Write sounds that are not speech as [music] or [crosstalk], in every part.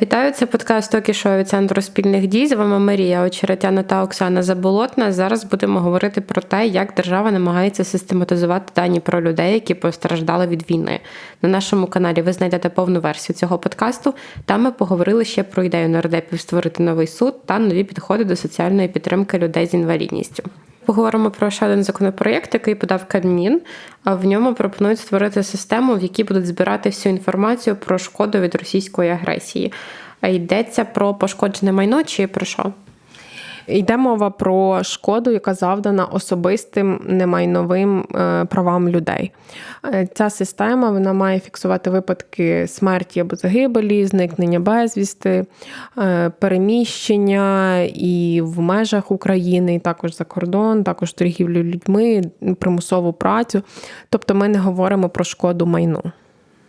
Вітаю, це подкаст «Токі шоу від центру спільних дій. З вами Марія Очеретяна та Оксана Заболотна. Зараз будемо говорити про те, як держава намагається систематизувати дані про людей, які постраждали від війни. На нашому каналі ви знайдете повну версію цього подкасту. Там ми поговорили ще про ідею нардепів створити новий суд та нові підходи до соціальної підтримки людей з інвалідністю. Поговоримо про ще один законопроєкт, який подав Кабмін. В ньому пропонують створити систему, в якій будуть збирати всю інформацію про шкоду від російської агресії. Йдеться про пошкоджене майно чи про що? Йде мова про шкоду, яка завдана особистим немайновим е, правам людей. Е, ця система вона має фіксувати випадки смерті або загибелі, зникнення безвісти, е, переміщення і в межах України, і також за кордон, також торгівлю людьми, примусову працю. Тобто ми не говоримо про шкоду майну.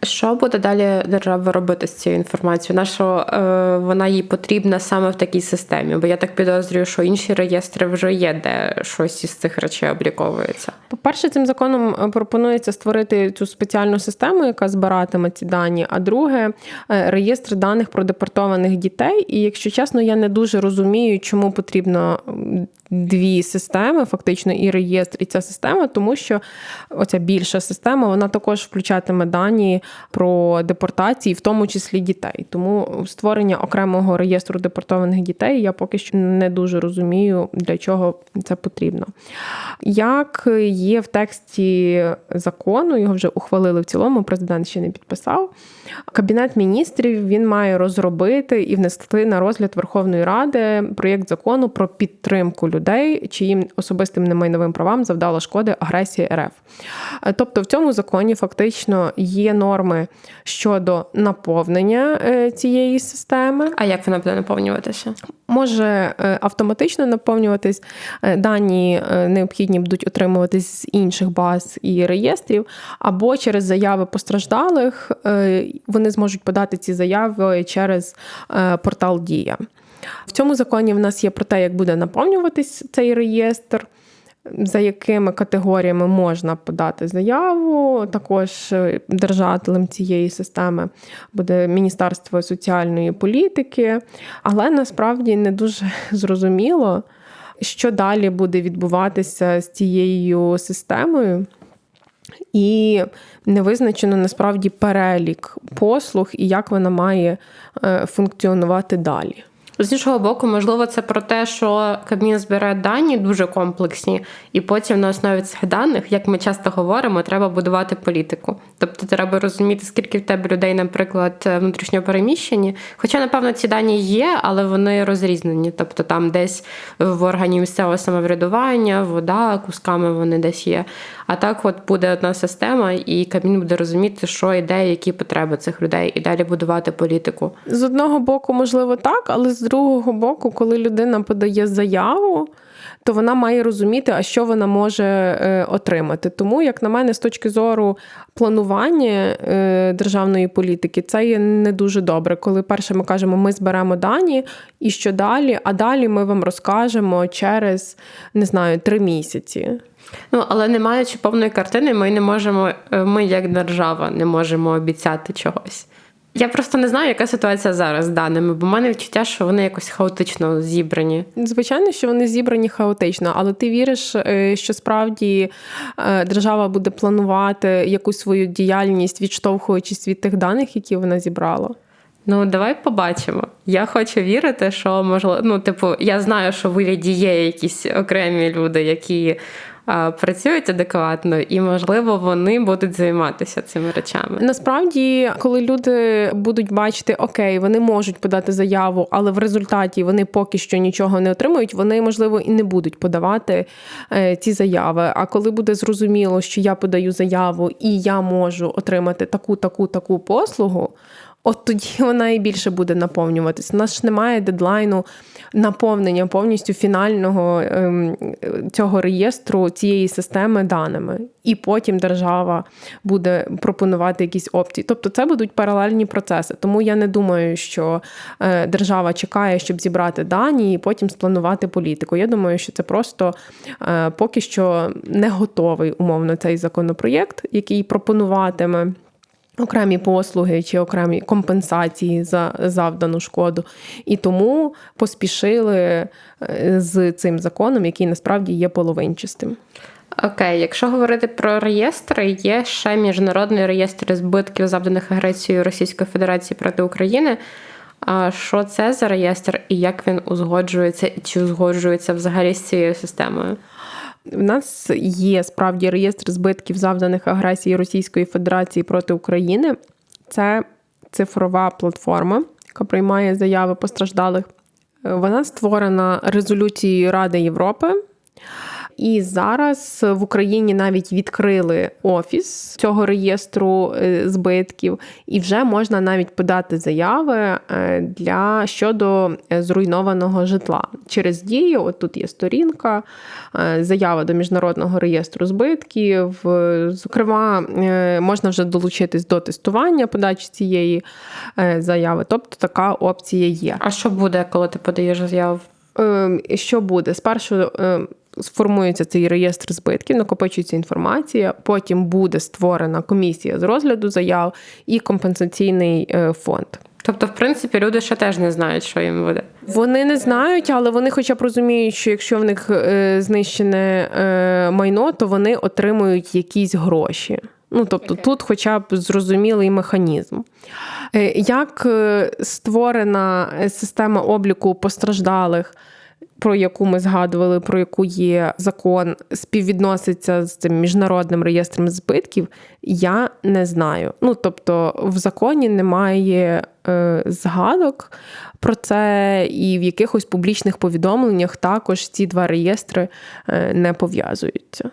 Що буде далі держава робити з цією інформацією? На що е, вона їй потрібна саме в такій системі? Бо я так підозрюю, що інші реєстри вже є, де щось із цих речей обліковується. По-перше, цим законом е, пропонується створити цю спеціальну систему, яка збиратиме ці дані. А друге, е, реєстр даних про депортованих дітей. І якщо чесно, я не дуже розумію, чому потрібно дві системи, фактично, і реєстр, і ця система, тому що оця більша система вона також включатиме дані про депортації, в тому числі дітей. Тому створення окремого реєстру депортованих дітей я поки що не дуже розумію, для чого це потрібно. Як є в тексті закону, його вже ухвалили в цілому, президент ще не підписав. Кабінет міністрів він має розробити і внести на розгляд Верховної Ради проєкт закону про підтримку людей, чиїм особистим немайновим правам завдала шкоди агресії РФ. Тобто в цьому законі фактично є норми щодо наповнення е, цієї системи. А як вона буде наповнюватися? Може е, автоматично наповнюватись, е, дані необхідні будуть отримуватись з інших баз і реєстрів, або через заяви постраждалих вони зможуть подати ці заяви через портал Дія. В цьому законі в нас є про те, як буде наповнюватись цей реєстр. За якими категоріями можна подати заяву, також е, держателем цієї системи буде Міністерство соціальної політики, але насправді не дуже [laughs] зрозуміло, що далі буде відбуватися з цією системою. І не визначено насправді перелік послуг і як вона має е, функціонувати далі. З іншого боку, можливо, це про те, що Кабмін збирає дані дуже комплексні, і потім на основі цих даних, як ми часто говоримо, треба будувати політику. Тобто треба розуміти, скільки в тебе людей, наприклад, внутрішньо переміщені. Хоча, напевно, ці дані є, але вони розрізнені. Тобто там десь в органі місцевого самоврядування, вода, кусками вони десь є. А так, от буде одна система, і Кабмін буде розуміти, що йде, які потреби цих людей, і далі будувати політику. З одного боку, можливо, так, але з другого боку, коли людина подає заяву. То вона має розуміти, а що вона може е, отримати. Тому, як на мене, з точки зору планування е, державної політики, це є не дуже добре. Коли перше ми кажемо, ми зберемо дані, і що далі, а далі ми вам розкажемо через не знаю три місяці. Ну, але не маючи повної картини, ми не можемо, е, ми як держава не можемо обіцяти чогось. Я просто не знаю, яка ситуація зараз з даними, бо в мене відчуття, що вони якось хаотично зібрані. Звичайно, що вони зібрані хаотично, але ти віриш, е, що справді е, держава буде планувати якусь свою діяльність, відштовхуючись від тих даних, які вона зібрала. Ну, давай побачимо. Я хочу вірити, що можливо, ну, типу, я знаю, що в уряді є якісь окремі люди, які працюють адекватно, і можливо вони будуть займатися цими речами. Насправді, коли люди будуть бачити, окей, вони можуть подати заяву, але в результаті вони поки що нічого не отримують, вони можливо і не будуть подавати е, ці заяви. А коли буде зрозуміло, що я подаю заяву і я можу отримати таку, таку, таку послугу. От тоді [laughs] вона і більше буде наповнюватись. У нас ж немає дедлайну наповнення повністю фінального ем, цього реєстру цієї системи даними. І потім держава буде пропонувати якісь опції. Тобто це будуть паралельні процеси. Тому я не думаю, що е, держава чекає, щоб зібрати дані і потім спланувати політику. Я думаю, що це просто е, поки що не готовий умовно цей законопроєкт, який пропонуватиме окремі послуги чи окремі компенсації за завдану шкоду. І тому поспішили е, з цим законом, який насправді є половинчастим. Окей, якщо говорити про реєстри, є ще міжнародний реєстр збитків, завданих агресією Російської Федерації проти України. А що це за реєстр і як він узгоджується, чи узгоджується взагалі з цією системою? В нас є справді реєстр збитків, завданих агресії Російської Федерації проти України. Це цифрова платформа, яка приймає заяви постраждалих. Вона створена резолюцією Ради Європи. І зараз в Україні навіть відкрили офіс цього реєстру е, збитків, і вже можна навіть подати заяви е, для щодо е, зруйнованого житла через дію. От тут є сторінка, заява до міжнародного реєстру збитків. Зокрема, можна вже долучитись до тестування подачі цієї заяви. Тобто така опція є. А що буде, коли ти подаєш заяву? Ем, Що буде? Спершу ем, сформується цей реєстр збитків, накопичується інформація. Потім буде створена комісія з розгляду заяв і компенсаційний е, фонд. Тобто, в принципі, люди ще теж не знають, що їм буде. Вони не знають, але вони, хоча б розуміють, що якщо в них е, знищене е, майно, то вони отримують якісь гроші. Ну, тобто, тут, хоча б зрозумілий механізм. Е, Як створена система обліку постраждалих? Про яку ми згадували, про яку є закон, співвідноситься з цим міжнародним реєстром збитків, я не знаю. Ну тобто, в законі немає е, згадок про це, і в якихось публічних повідомленнях також ці два реєстри е, не пов'язуються.